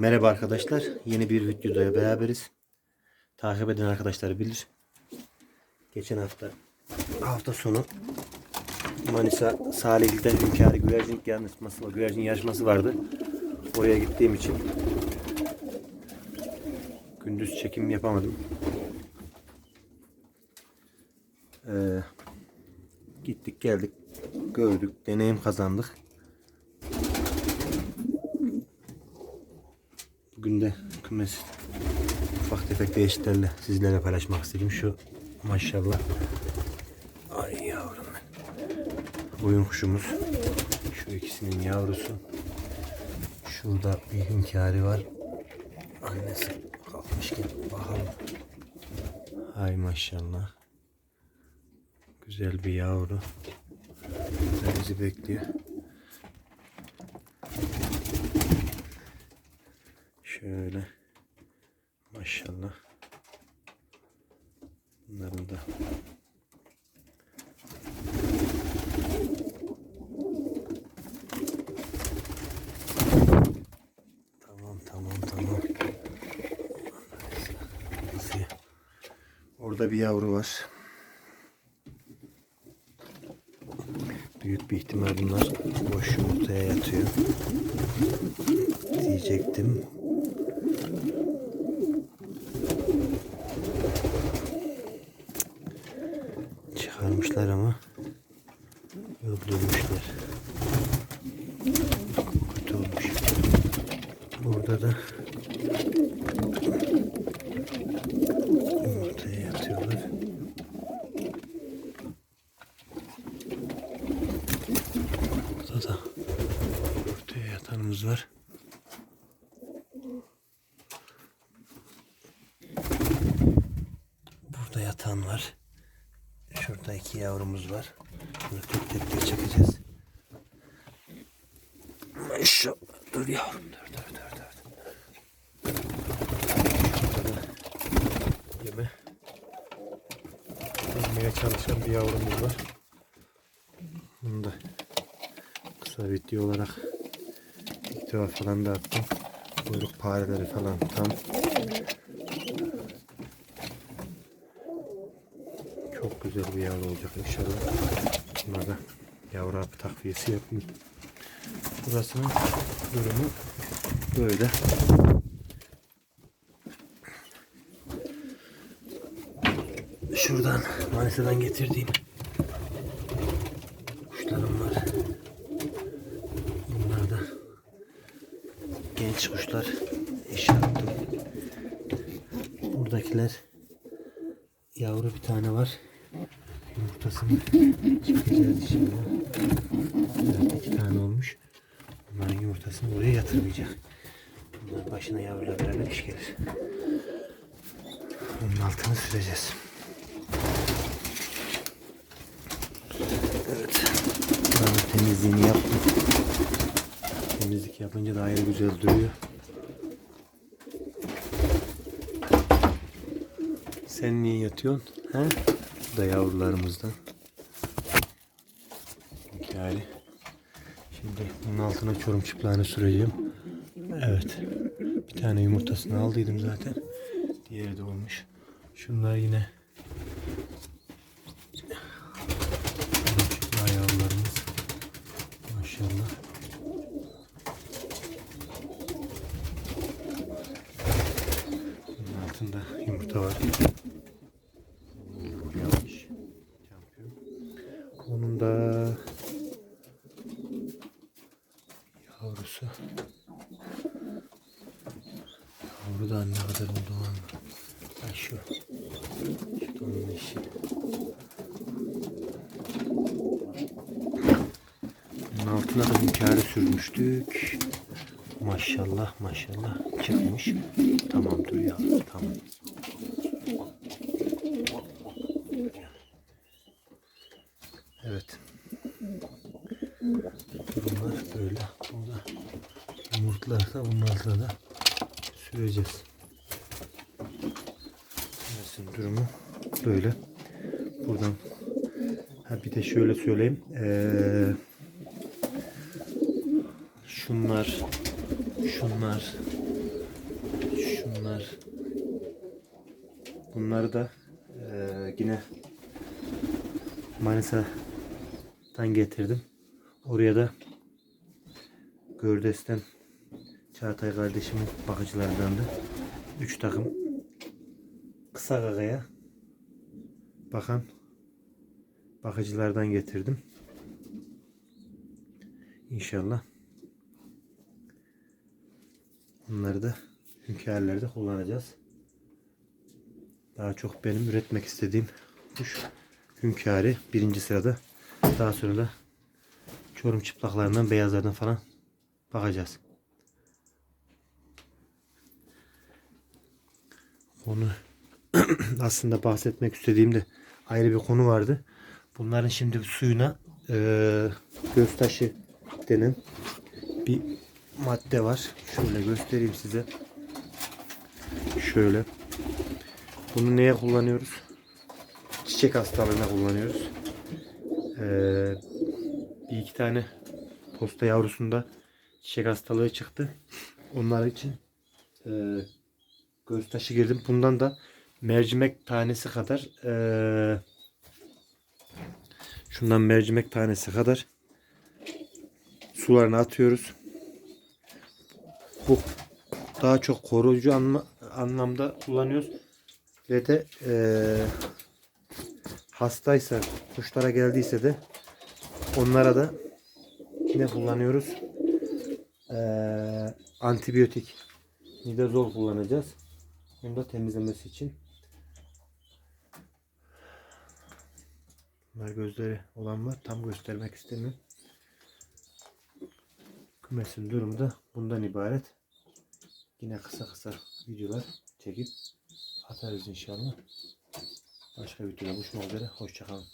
Merhaba arkadaşlar. Yeni bir videoda beraberiz. Takip eden arkadaşlar bilir. Geçen hafta hafta sonu Manisa Salihli'de Hünkârı güvercin yarışması, güvercin yarışması vardı. Oraya gittiğim için gündüz çekim yapamadım. Ee, gittik geldik gördük deneyim kazandık. Bugün de kümes ufak tefek değişiklerle sizlerle paylaşmak istedim. Şu maşallah. Ay yavrum ben. Oyun kuşumuz. Şu ikisinin yavrusu. Şurada bir hünkâri var. Annesi kalkmışken bakalım. Hay maşallah. Güzel bir yavru. Bizi bekliyor. Şöyle. Maşallah. Bunların da Tamam tamam tamam. Orada bir yavru var. Büyük bir ihtimal bunlar boş yumurtaya yatıyor. Diyecektim. Çıkarmışlar ama öldürmüşler. Kötü olmuş. Burada da yumurtaya yatıyorlar. Burada da yumurtaya yatanımız var. Burada yatan var. Şurada iki yavrumuz var. Bunu tek tek de çekeceğiz. Maşallah. Dur yavrum dur dur dur dur. Yeme. Yemeye çalışan bir yavrumuz var. Bunu da kısa video olarak TikTok'a falan da attım. Kuyruk pareleri falan tam. Çok güzel bir yavru olacak inşallah. Buna da yavru hapı takviyesi yapayım. Burasının durumu böyle. Şuradan Manisa'dan getirdiğim kuşlarım var. Bunlar da genç kuşlar. Attım. Buradakiler yavru bir tane var. Yumurtasını çıkacağız şimdi. Evet, iki tane olmuş. Bunların yumurtasını buraya yatırmayacak. Bunlar başına yavruyla beraber iş gelir. Onun altını süreceğiz. Evet. Buranın temizliğini yaptım. Temizlik yapınca da ayrı güzel duruyor. Sen niye yatıyorsun? He? Da yavrularımızdan. Yani şimdi bunun altına çorum çıplağını süreceğim. Evet. Bir tane yumurtasını aldıydım zaten. Diğeri de olmuş. Şunlar yine çıplağı yavrularımız. Maşallah. Altında yumurta var. Yanlış. Yapıyorum. Onun da da ne kadar oldu lan? Ha şu. Şu onun eşi. Bunun altına da hünkârı sürmüştük. Maşallah maşallah çıkmış. Tamam dur ya tamam. Evet. Durumlar böyle. Burada yumurtlar da bunlarla da süreceğiz. Burasının durumu böyle. Buradan ha bir de şöyle söyleyeyim. Ee, şunlar şunlar Şunlar. Bunları da eee, yine Manisa'dan getirdim. Oraya da Gördes'ten Çağatay kardeşimin bakıcılarından da 3 takım kısa gagaya bakan bakıcılardan getirdim. İnşallah bunları da hünkârlerde kullanacağız. Daha çok benim üretmek istediğim kuş hünkârı birinci sırada. Daha sonra da çorum çıplaklarından beyazlardan falan bakacağız. Konu aslında bahsetmek istediğimde ayrı bir konu vardı. Bunların şimdi suyuna eee göztaşı denen bir madde var. Şöyle göstereyim size. Şöyle. Bunu neye kullanıyoruz? Çiçek hastalığına kullanıyoruz. Ee, bir iki tane posta yavrusunda çiçek hastalığı çıktı. Onlar için e, göz taşı girdim. Bundan da mercimek tanesi kadar e, şundan mercimek tanesi kadar sularına atıyoruz. Bu daha çok koruyucu anma- anlamda kullanıyoruz. Ve de eee, hastaysa, kuşlara geldiyse de onlara da ne kullanıyoruz? Eee, antibiyotik nidazol kullanacağız. Bunu da temizlemesi için. Bunlar gözleri olan var. Tam göstermek istemiyorum. Kümesin durumu da bundan ibaret. Yine kısa kısa videolar çekip atarız inşallah. Başka videoda buluşmak üzere. Hoşçakalın.